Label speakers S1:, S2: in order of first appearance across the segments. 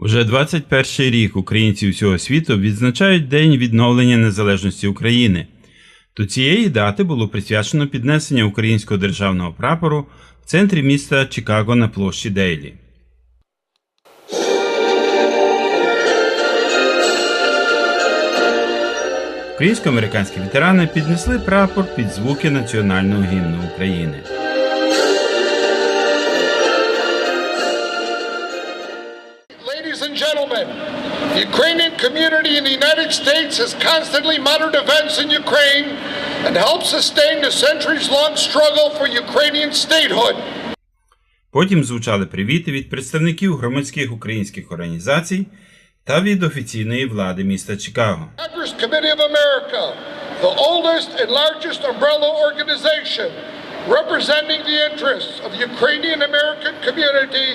S1: Уже 21 рік українці всього світу відзначають День відновлення незалежності України. До цієї дати було присвячено піднесення українського державного прапору в центрі міста Чикаго на площі Дейлі. Українсько-американські ветерани піднесли прапор під звуки національного гімну України.
S2: Ladies and gentlemen, the Ukrainian community in the United States has constantly monitored events in Ukraine and helped sustain the centuries-long struggle for Ukrainian statehood.
S1: Потім звучали привіти від представників громадських українських організацій та від офіційної влади міста Чикаго.
S2: Congress Committee of America, the oldest and largest umbrella organization representing the interests of the Ukrainian American community,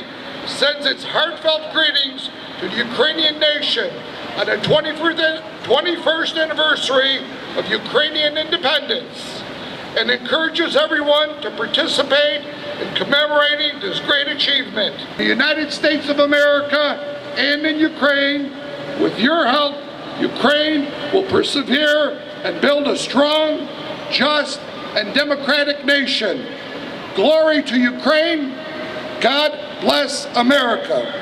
S2: sends its heartfelt greetings to the Ukrainian nation on the 21st 21st anniversary of Ukrainian independence and encourages everyone to participate in commemorating this great achievement. The United States of America and in Ukraine, with your help, Ukraine will persevere and build a strong, just, and democratic nation. Glory to Ukraine. God bless America.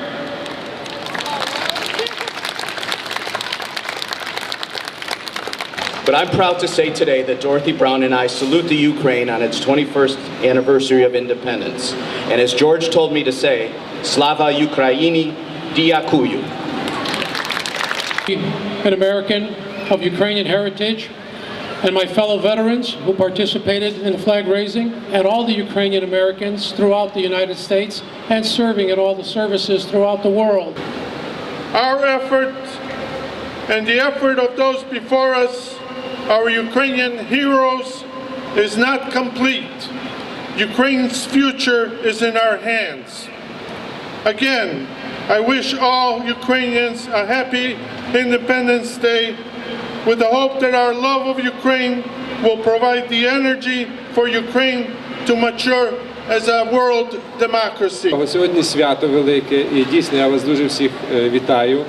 S3: But I'm proud to say today that Dorothy Brown and I salute the Ukraine on its 21st anniversary of independence. And as George told me to say, Slava Ukraini, Diakuyu.
S4: an American of Ukrainian heritage, and my fellow veterans who participated in flag raising, and all the Ukrainian Americans throughout the United States and serving in all the services throughout the world.
S5: Our effort and the effort of those before us, our Ukrainian heroes, is not complete. Ukraine's future is in our hands. Again, I wish all Ukrainians a happy Independence Day with the hope that our love of Ukraine will provide the energy for Ukraine to mature as a world democracy.
S6: Сьогодні свято велике, і дійсно я вас дуже всіх е, вітаю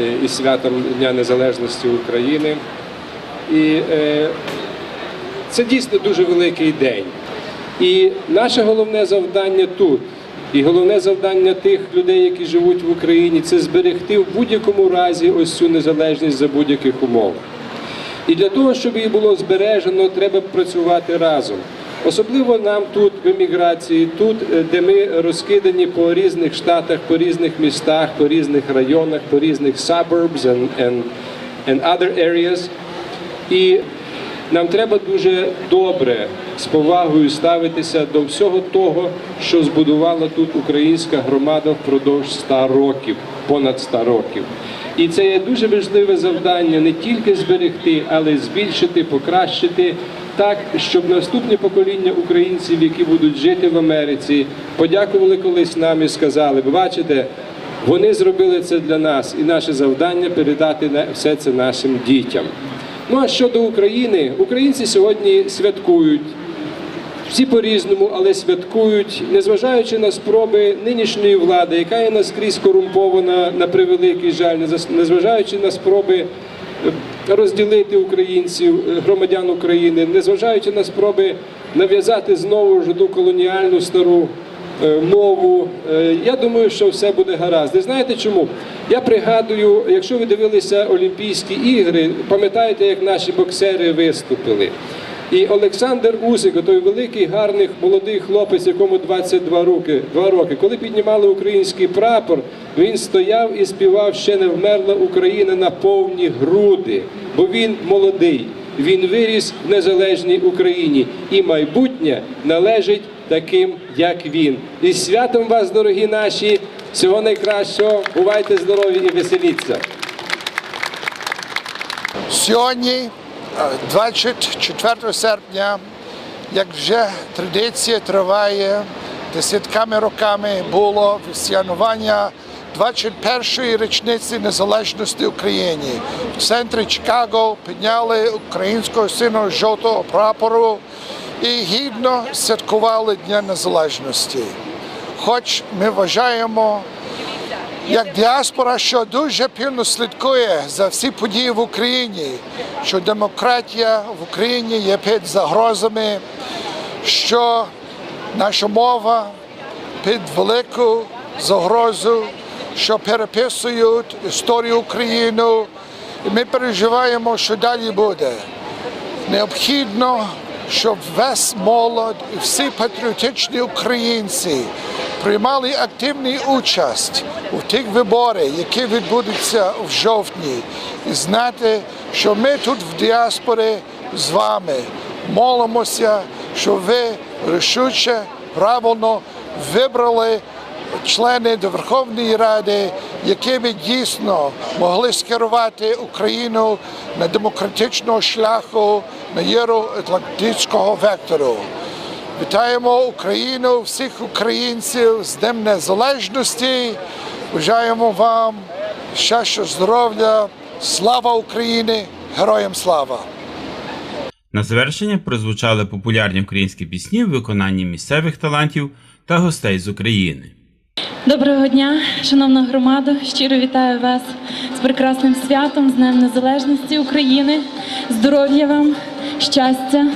S6: е, із святом Дня Незалежності України. І е, це дійсно дуже великий день. І наше головне завдання тут, і головне завдання тих людей, які живуть в Україні, це зберегти в будь-якому разі ось цю незалежність за будь-яких умов. І для того, щоб її було збережено, треба працювати разом. Особливо нам тут в еміграції, тут, е, де ми розкидані по різних штатах, по різних містах, по різних районах, по різних suburbs and, and, and other areas. І нам треба дуже добре з повагою ставитися до всього того, що збудувала тут українська громада впродовж 100 років, понад 100 років. І це є дуже важливе завдання не тільки зберегти, але й збільшити, покращити так, щоб наступні покоління українців, які будуть жити в Америці, подякували колись нам і сказали, бачите, вони зробили це для нас, і наше завдання передати все це нашим дітям. Ну а щодо України, українці сьогодні святкують. Всі по-різному, але святкують, незважаючи на спроби нинішньої влади, яка є наскрізь корумпована на превеликий жаль, незважаючи на спроби е, розділити українців, е, громадян України, незважаючи на спроби нав'язати знову ж одну колоніальну стару е, мову. Я думаю, що все буде гаразд. І знаєте чому? Я пригадую, якщо ви дивилися Олімпійські ігри, пам'ятаєте, як наші боксери виступили. І Олександр Усик, той великий гарний молодий хлопець, якому 22 роки, 2 роки, коли піднімали український прапор, він стояв і співав ще не вмерла Україна на повні груди, бо він молодий. Він виріс в незалежній Україні, і майбутнє належить таким, як він. І святом вас, дорогі наші, всього найкращого. Бувайте здорові і веселіться.
S2: Сьогодні, 24 серпня, як вже традиція триває десятками роками, було святкування 21-ї річниці незалежності України. В центрі Чикаго підняли українського сину жовтого прапору і гідно святкували Дня Незалежності. Хоч ми вважаємо, як діаспора, що дуже пильно слідкує за всі події в Україні, що демократія в Україні є під загрозами, що наша мова під велику загрозу, що переписують історію України, і ми переживаємо, що далі буде. Необхідно, щоб весь молодь і всі патріотичні українці приймали активну участь у тих виборах, які відбудуться в жовтні, і знати, що ми тут в діаспорі з вами молимося, щоб ви рішуче, правильно вибрали члени до Верховної Ради, які би дійсно могли скерувати Україну на демократичного шляху на євроатлантичного вектору. Вітаємо Україну, всіх українців з Днем Незалежності. Бажаємо вам щастя, здоров'я, слава Україні, героям слава!
S1: На завершення прозвучали популярні українські пісні в виконанні місцевих талантів та гостей з України.
S7: Доброго дня, шановна громада. Щиро вітаю вас з прекрасним святом, з Днем Незалежності України. Здоров'я вам, щастя,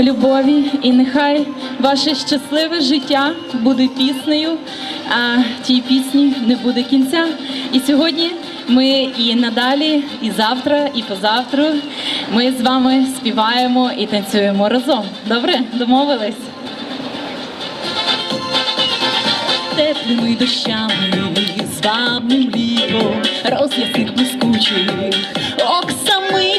S7: любові і нехай ваше щасливе життя буде піснею, а тій пісні не буде кінця. І сьогодні ми і надалі, і завтра, і позавтра ми з вами співаємо і танцюємо разом. Добре, домовились? теплими дощами, звабним літом, роз'ясних блискучих,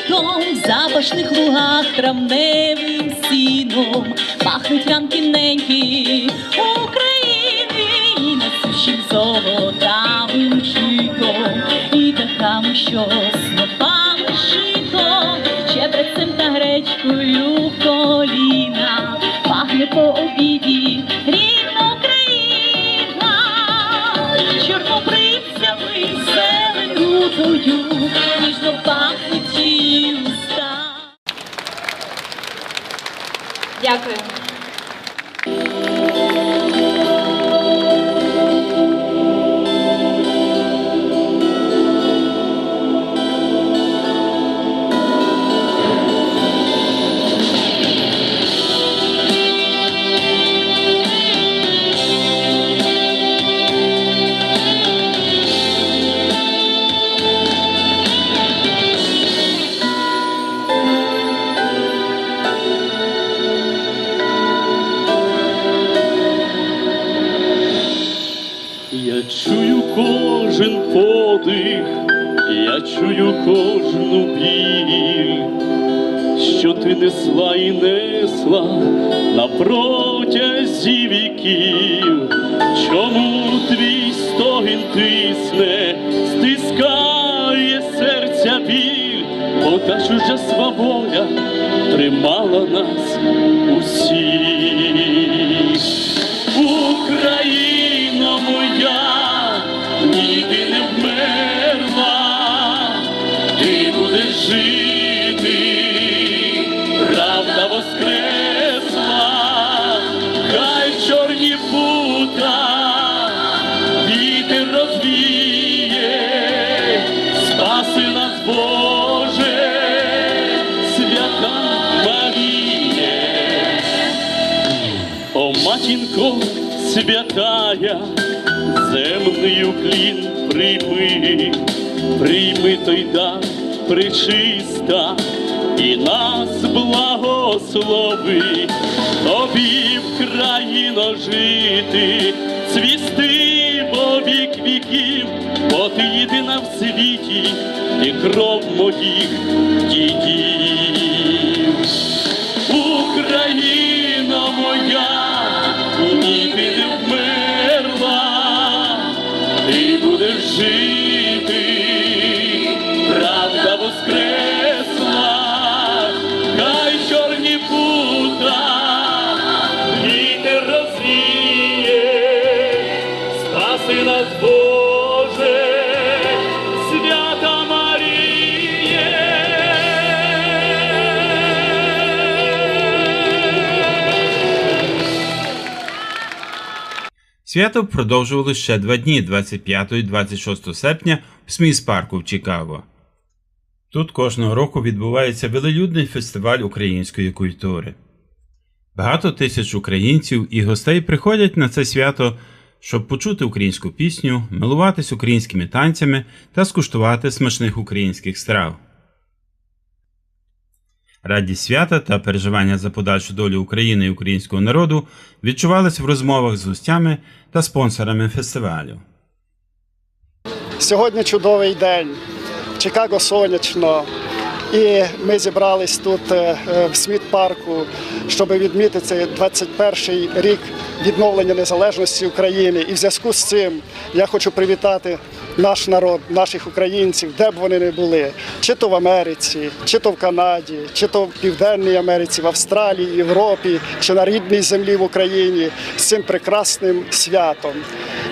S7: оксамитом, в запашних лугах, травневим сіном, пахнуть ранки неньки України і насущим золотавим житом, і дахами, що
S8: чую кожну біль, що ти несла і несла на протязі віків, чому твій стогін тисне, стискає серця біль, бо та чужа свобода тримала нас усіх. Жити, правда воскресла, хай чорні пута, вітер розвіє, спаси нас, Боже, свята Маріє. О, матінко святая, земний уклін прийми, прийми той дар причиста, і нас благослови, тобі в країно жити, цвісти бо вік віків, бо ти єдина в світі, і кров моїх дідів. воскресла, хай чорні пута, вітер розвіє, спаси нас Боже, свята Маріє.
S1: Свято продовжували ще два дні 25 і 26 серпня в Сміс парку в Чикаго. Тут кожного року відбувається велелюдний фестиваль української культури. Багато тисяч українців і гостей приходять на це свято, щоб почути українську пісню, милуватись українськими танцями та скуштувати смачних українських страв. Радість свята та переживання за подальшу долю України і українського народу відчувались в розмовах з гостями та спонсорами фестивалю.
S9: Сьогодні чудовий день. Чикаго сонячно. І ми зібрались тут е, е, в Сміт-парку, щоб відмітити цей 21-й рік відновлення незалежності України. І в зв'язку з цим я хочу привітати наш народ, наших українців, де б вони не були, чи то в Америці, чи то в Канаді, чи то в Південній Америці, в Австралії, Європі, чи на рідній землі в Україні з цим прекрасним святом.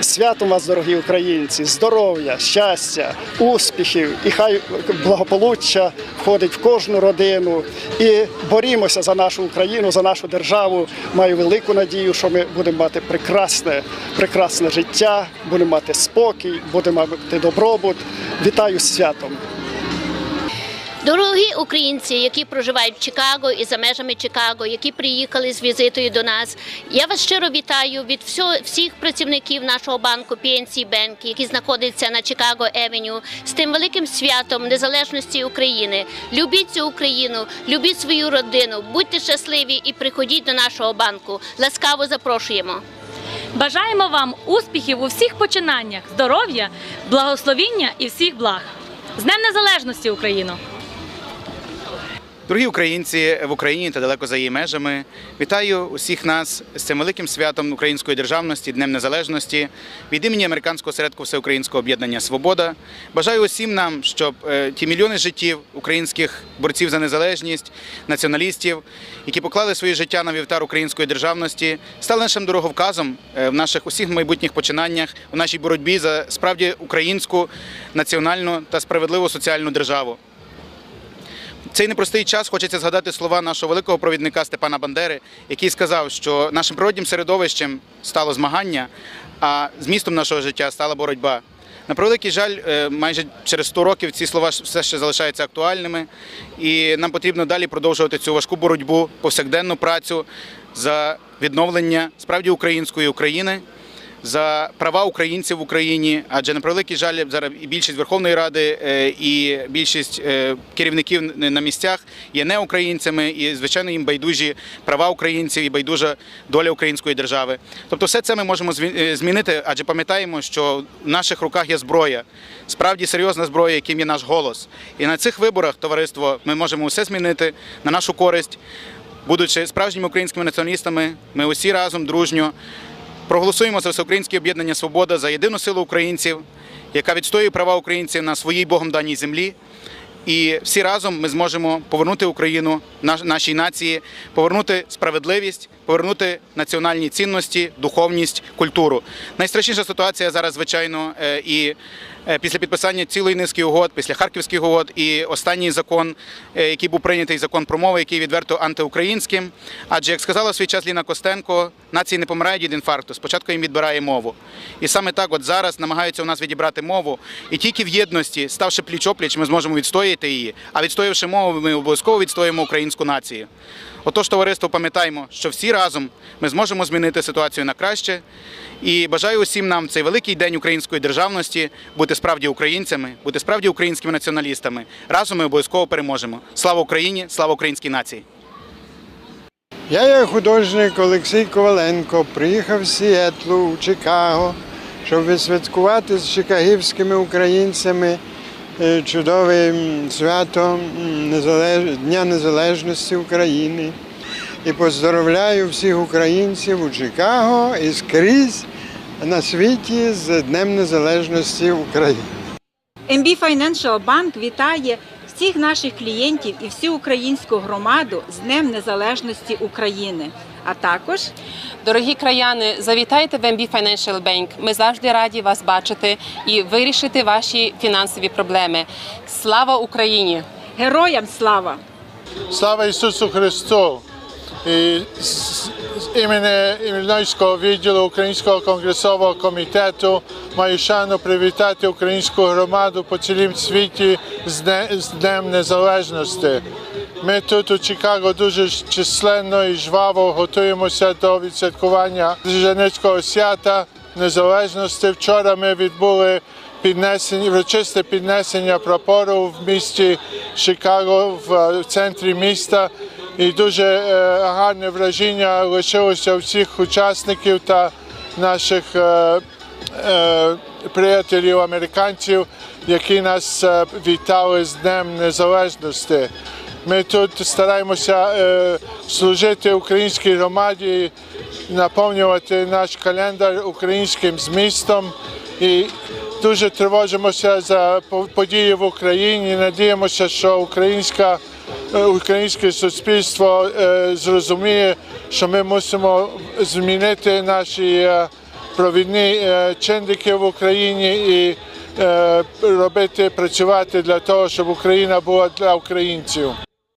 S9: Святом вас, дорогі українці, здоров'я, щастя, успіхів і хай благополуччя входить в кожну родину. І борімося за нашу Україну, за нашу державу. Маю велику надію, що ми будемо мати прекрасне, прекрасне життя, будемо мати спокій, будемо мати добробут. Вітаю з святом!
S10: Дорогі українці, які проживають в Чикаго і за межами Чикаго, які приїхали з візитою до нас, я вас щиро вітаю від всіх працівників нашого банку PNC Bank, які знаходяться на Чикаго Евеню, з тим великим святом незалежності України. Любіть цю Україну, любіть свою родину, будьте щасливі і приходіть до нашого банку. Ласкаво запрошуємо.
S11: Бажаємо вам успіхів у всіх починаннях, здоров'я, благословіння і всіх благ. З Днем Незалежності Україну!
S12: Дорогі українці в Україні та далеко за її межами, вітаю усіх нас з цим великим святом української державності, Днем Незалежності від імені американського середку всеукраїнського об'єднання Свобода. Бажаю усім нам, щоб е, ті мільйони життів українських борців за незалежність, націоналістів, які поклали своє життя на вівтар української державності, стали нашим дороговказом е, в наших усіх майбутніх починаннях у нашій боротьбі за справді українську національну та справедливу соціальну державу. Цей непростий час хочеться згадати слова нашого великого провідника Степана Бандери, який сказав, що нашим природнім середовищем стало змагання, а змістом нашого життя стала боротьба. На превеликий жаль, е, майже через 100 років ці слова все ще залишаються актуальними, і нам потрібно далі продовжувати цю важку боротьбу, повсякденну працю за відновлення справді української України за права українців в Україні, адже на превеликий жаль, зараз і більшість Верховної Ради е, і більшість е, керівників на місцях є не українцями, і звичайно їм байдужі права українців і байдужа доля української держави. Тобто, все це ми можемо е, змінити, адже пам'ятаємо, що в наших руках є зброя, справді серйозна зброя, яким є наш голос. І на цих виборах, товариство, ми можемо все змінити на нашу користь. Будучи справжніми українськими націоналістами, ми усі разом дружньо проголосуємо за всеукраїнське об'єднання Свобода за єдину силу українців, яка відстоює права українців на своїй Богом даній землі. І всі разом ми зможемо повернути Україну наш- нашій нації, повернути справедливість, повернути національні цінності, духовність, культуру. Найстрашніша ситуація зараз, звичайно, е, і після підписання цілої низки угод, після харківських угод, і останній закон, е, який був прийнятий закон про мови, який відверто антиукраїнським. Адже як сказала свій час Ліна Костенко, нації не помирають від інфаркту. Спочатку їм відбирає мову. І саме так, от зараз намагаються у нас відібрати мову, і тільки в єдності, ставши пліч-опліч, ми зможемо відстояти її. А відстоявши мову, ми обов'язково відстоїмо українську націю. Отож, товариство, пам'ятаймо, що всі разом ми зможемо змінити ситуацію на краще. І бажаю усім нам цей великий день української державності бути справді українцями, бути справді українськими націоналістами. Разом ми обов'язково переможемо. Слава Україні! Слава українській нації!
S13: Я є художник Олексій Коваленко, приїхав з Сіетлу у Чикаго, щоб відсвяткувати з чикагівськими українцями чудовим святом Дня Незалежності України. І поздоровляю всіх українців у Чикаго і скрізь на світі з Днем Незалежності України.
S14: MB Financial Bank вітає всіх наших клієнтів і всю українську громаду з Днем Незалежності України. А також
S15: Дорогі краяни, завітайте в MB Financial Bank. Ми завжди раді вас бачити і вирішити ваші фінансові проблеми. Слава Україні!
S14: героям слава!
S5: Слава Ісусу Христу! І з з імені Іллінойського відділу Українського конгресового комітету маю шану привітати українську громаду по цілім світі з Днем Незалежності. Ми тут у Чикаго дуже численно і жваво готуємося до відсвяткування Женецького свята незалежності. Вчора ми відбули піднесення, урочисте піднесення прапору в місті Чикаго в центрі міста. І дуже е, гарне враження лишилося всіх учасників та наших е, е, приятелів американців, які нас вітали з Днем Незалежності. Ми тут стараємося служити українській громаді, наповнювати наш календар українським змістом і дуже тривожимося за по- події в Україні. Надіємося, що українська, українське суспільство е, зрозуміє, що ми мусимо змінити наші е, провідні е, чинники в Україні і е, робити, працювати для того, щоб Україна була для українців.